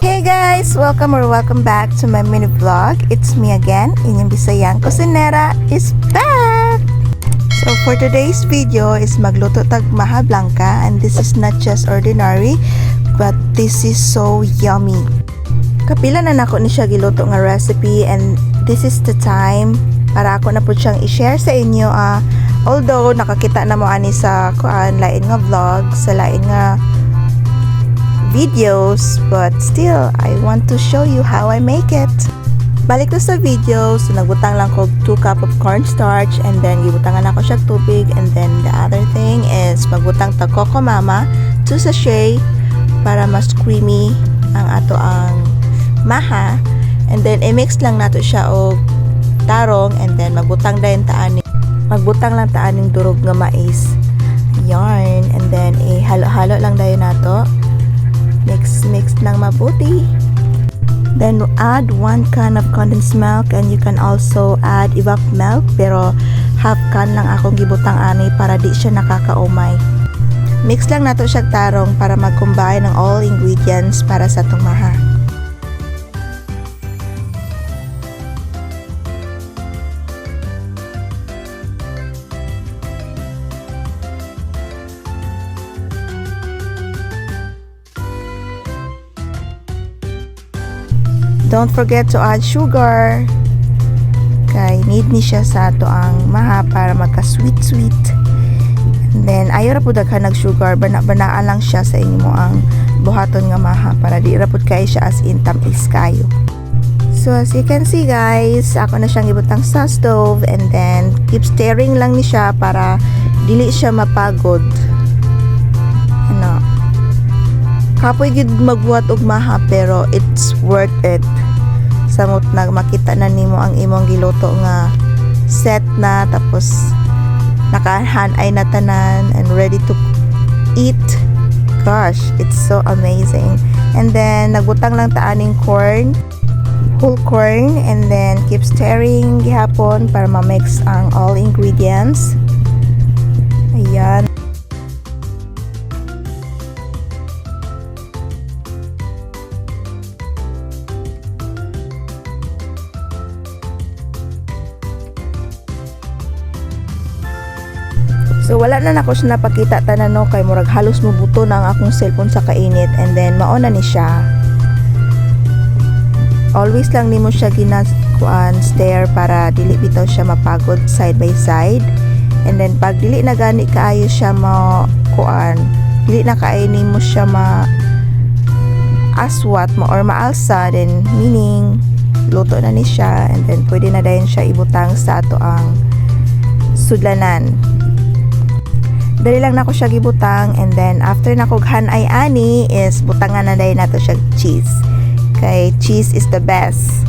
guys! Welcome or welcome back to my mini vlog. It's me again, inyong Bisayang Kusinera is back! So for today's video is magluto tag maha blanca and this is not just ordinary but this is so yummy. Kapila na nako ni siya giluto nga recipe and this is the time para ako na po siyang i-share sa inyo ah although nakakita na mo ani sa kuan lain nga vlog sa lain nga videos but still I want to show you how I make it. Balik na sa video so nagbutang lang ko 2 cup of cornstarch and then gibutangan ako siya tubig and then the other thing is magbutang tag coco mama 2 sachet para mas creamy ang ato ang maha. And then i-mix lang nato siya og tarong and then magbutang dayon taan magbutang lang taan ng durog nga mais. Yarn ng mabuti. Then add one can of condensed milk and you can also add evap milk pero half can lang akong gibutang ani para di siya nakakaumay. Mix lang nato siya tarong para mag-combine ng all ingredients para sa tumaha Don't forget to add sugar. Kay need ni siya sa ato ang maha para magka sweet sweet. And then ayo ra pud daghan nag sugar bana-banaan lang siya sa inyo ang buhaton nga maha para di ra pud kay siya as in tamis kayo. So as you can see guys, ako na siyang ibutang sa stove and then keep stirring lang ni siya para dili siya mapagod. Kapoy gid magbuhat og maha pero it's worth it. Samot na makita na nimo ang imong giluto nga set na tapos nakahan ay na tanan and ready to eat. Gosh it's so amazing. And then nagbutang lang ta aning corn whole corn and then keep stirring gihapon para ma-mix ang all ingredients. Ayan So wala na nako siya napakita. Tanan no? Kay murag halos mubuto na ang akong cellphone sa kainit. And then mauna ni siya. Always lang nimo siya ginakuan stare para dili bitaw siya mapagod side by side. And then pag dili na gani kaayo siya mo kuan, dili na kaayo nimo siya ma aswat mo or maalsa then meaning luto na ni siya. And then pwede na dayon siya ibutang sa ato ang sudlanan dali lang nako siya gibutang and then after nakughan ay ani is butangan na dahil nato siya cheese. Kay cheese is the best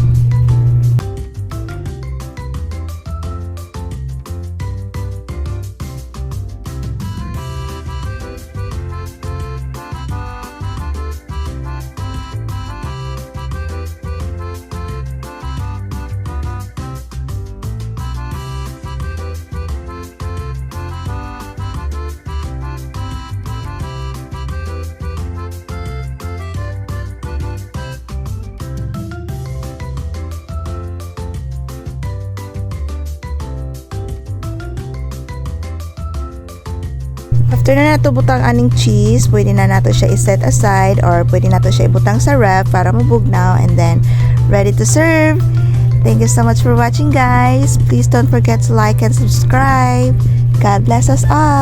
After na nato butang aning cheese, pwede na nato siya i-set aside or pwede nato siya ibutang sa ref para mabugnaw and then ready to serve. Thank you so much for watching guys. Please don't forget to like and subscribe. God bless us all.